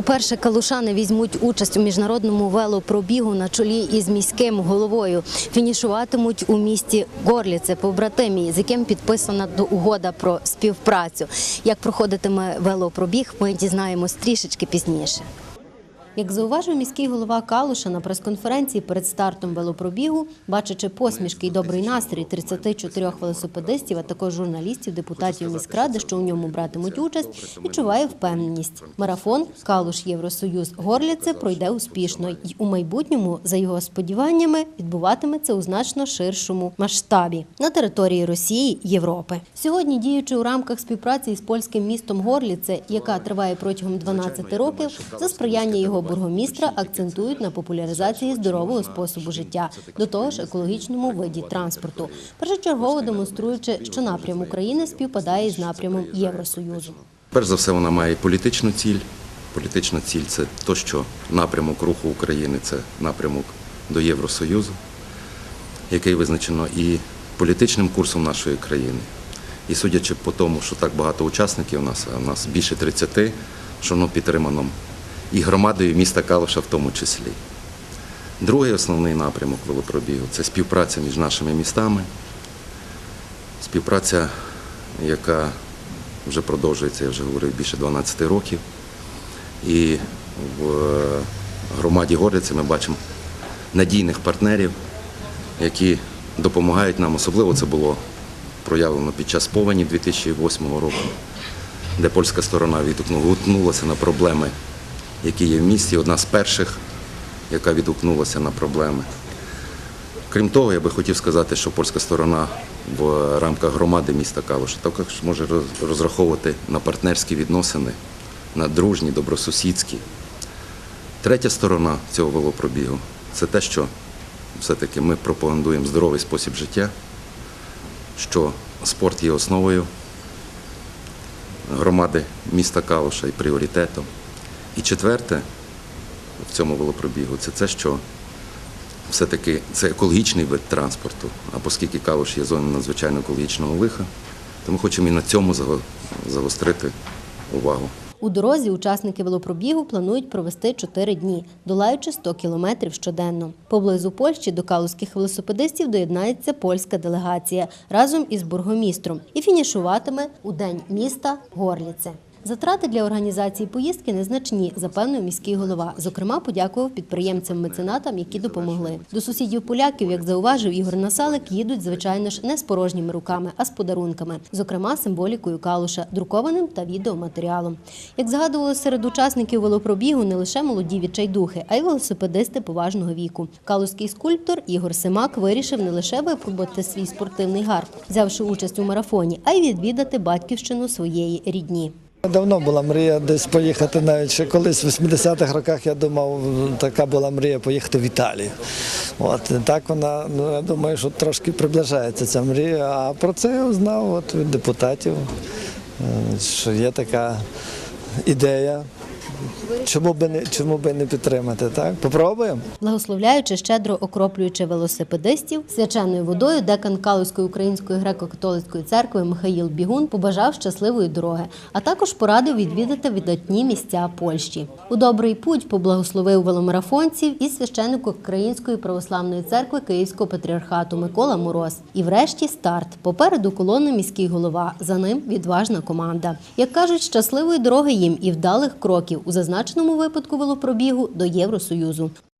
Уперше калушани візьмуть участь у міжнародному велопробігу на чолі із міським головою. Фінішуватимуть у місті Горліце, побратимі, з яким підписана угода про співпрацю. Як проходитиме велопробіг, ми дізнаємось трішечки пізніше. Як зауважив міський голова Калуша на прес-конференції перед стартом велопробігу, бачачи посмішки і добрий настрій 34 велосипедистів, а також журналістів, депутатів міськради, що у ньому братимуть участь, відчуває впевненість. Марафон Калуш Євросоюз Горліце пройде успішно і у майбутньому, за його сподіваннями, відбуватиметься у значно ширшому масштабі на території Росії Європи. Сьогодні діючи у рамках співпраці із польським містом Горліце, яка триває протягом 12 років, за сприяння його бургомістра акцентують на популяризації здорового способу життя, до того ж екологічному виді транспорту, першочергово демонструючи, що напрям України співпадає із напрямом Євросоюзу. Перш за все, вона має політичну ціль. Політична ціль це то, що напрямок руху України це напрямок до Євросоюзу, який визначено і політичним курсом нашої країни. І судячи по тому, що так багато учасників у нас, у нас більше 30, що воно підтримано і громадою міста Калуша в тому числі. Другий основний напрямок велопробігу це співпраця між нашими містами, співпраця, яка вже продовжується, я вже говорив, більше 12 років. І в громаді Горлиці ми бачимо надійних партнерів, які допомагають нам. Особливо це було проявлено під час повені 2008 року, де польська сторона відгукнулася на проблеми, які є в місті. Одна з перших, яка відгукнулася на проблеми. Крім того, я би хотів сказати, що польська сторона в рамках громади міста Калуша також може розраховувати на партнерські відносини, на дружні, добросусідські. Третя сторона цього велопробігу це те, що все-таки ми пропагандуємо здоровий спосіб життя, що спорт є основою громади міста Калуша і пріоритетом. І четверте в цьому велопробігу це те, що все-таки це екологічний вид транспорту, а оскільки Калуш є зоною надзвичайно екологічного лиха, то ми хочемо і на цьому загострити увагу. У дорозі учасники велопробігу планують провести 4 дні, долаючи 100 кілометрів щоденно. Поблизу Польщі до калузьких велосипедистів доєднається польська делегація разом із бургомістром і фінішуватиме у день міста Горліце. Затрати для організації поїздки незначні, запевнив міський голова. Зокрема, подякував підприємцям-меценатам, які допомогли. До сусідів поляків, як зауважив Ігор Насалик, їдуть звичайно ж не з порожніми руками, а з подарунками, зокрема символікою калуша, друкованим та відеоматеріалом. Як згадували серед учасників велопробігу, не лише молоді відчайдухи, а й велосипедисти поважного віку. Калузький скульптор Ігор Семак вирішив не лише випробувати свій спортивний гарб, взявши участь у марафоні, а й відвідати батьківщину своєї рідні. Давно була мрія десь поїхати, навіть ще колись в 80-х роках я думав, така була мрія поїхати в Італію. От так вона, ну я думаю, що трошки приближається ця мрія. А про це я узнав от від депутатів, е, що є така ідея. Чому би не чому би не підтримати? Так, попробуємо. Благословляючи, щедро окроплюючи велосипедистів, свяченою водою декан Калузької української греко-католицької церкви Михаїл Бігун побажав щасливої дороги, а також порадив відвідати видатні місця Польщі. У добрий путь поблагословив веломарафонців і священник Української православної церкви Київського патріархату Микола Мороз. І врешті старт. Попереду колони міський голова. За ним відважна команда. Як кажуть, щасливої дороги їм і вдалих кроків у зазначеному випадку велопробігу до Євросоюзу.